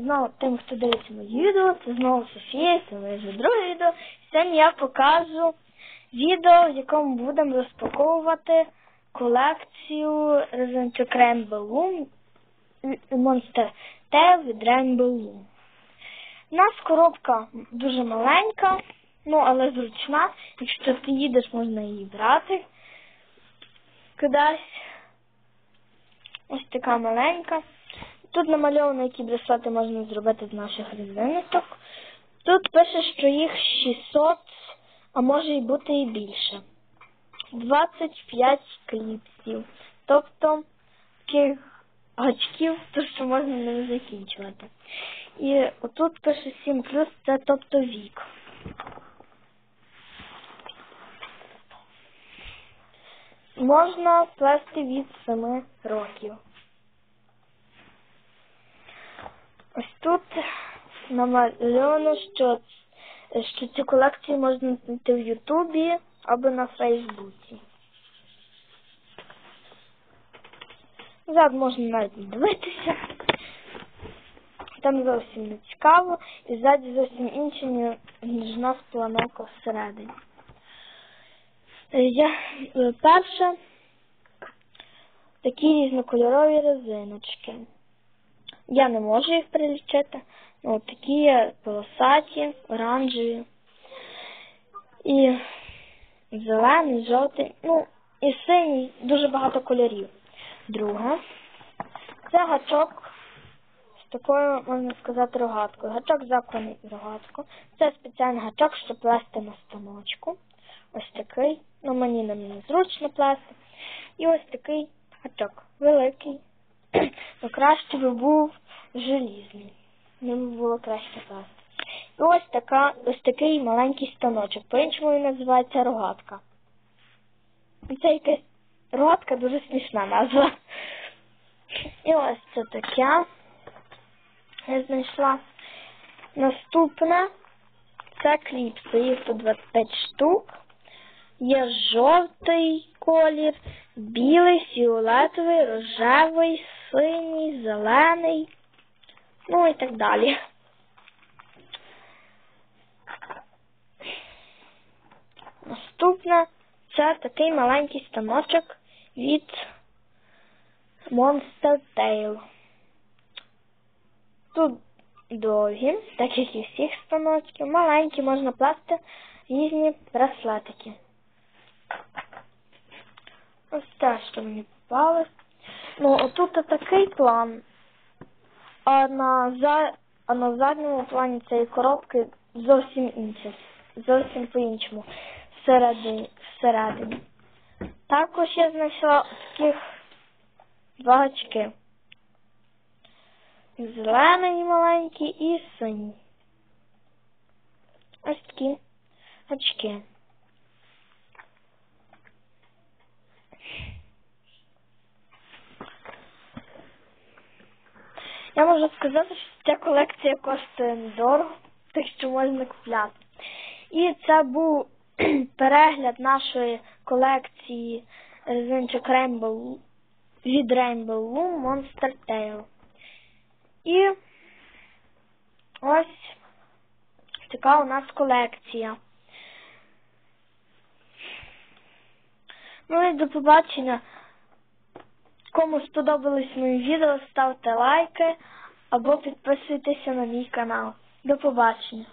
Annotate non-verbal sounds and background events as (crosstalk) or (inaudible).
Знову тим, хто дивиться мої відео, це знову Софія, це моє вже друге відео. Сьогодні я покажу відео, в якому будемо розпаковувати колекцію Resident Rainbow Loom Monster Tail від Rainbow Loom. У нас коробка дуже маленька, ну але зручна. Якщо ти їдеш, можна її брати кудись. Ось така маленька. Тут намальовано, які браслети можна зробити з наших резиночок. Тут пише, що їх 600, а може і бути і більше. 25 кліпсів. Тобто таких гачків, то що можна не закінчувати. І отут пише 7 плюс, це тобто вік. Можна плести від 7 років. Ось тут намальовано, що, що ці колекції можна знайти в Ютубі або на Фейсбуці. Зад можна навіть дивитися. Там зовсім не цікаво, і ззаді зовсім інше, ніж нас планок всередині. Е, Я е, перше такі різнокольорові резиночки. Я не можу їх прилічити. Ну, такі полосаті, оранжеві. І зелений, жовтий, ну, і синій, дуже багато кольорів. Друге. Це гачок з такою, можна сказати, рогаткою. Гачок закований в рогатку. Це спеціальний гачок, щоб плести на станочку. Ось такий. Ну, мені не незручно плести. І ось такий гачок. Великий. (coughs) Ну, краще би був желізний. Ним було краще плести. І ось така, ось такий маленький станочок. По-іншому він називається рогатка. Це якась рогатка дуже смішна назва. І ось це таке. Я знайшла. Наступне це кліпси. Їх тут 25 штук. Є жовтий колір, білий, фіолетовий, рожевий, синій, зелений, ну і так далі. Наступне це такий маленький станочок від Monster Tail. Тут довгі, так як і всіх станочків, маленькі, можна пласти різні браслетики. Ось те, що мені попалось. Ну, отут такий план, а на, за... а на задньому плані цієї коробки зовсім інше. Зовсім по-іншому. Всередині. всередині. Також я знайшла таких два гачки. Зелений маленький і синій. Ось такі гачки. Я можу сказати, що ця колекція коштує недорого, так що можна купляти. І це був (clears throat) перегляд нашої колекції резинчик Rainbow від Rainbow Loom Monster Tail. І ось така у нас колекція. Ну і до побачення. Кому сподобались мої відео, ставте лайки або підписуйтеся на мій канал. До побачення.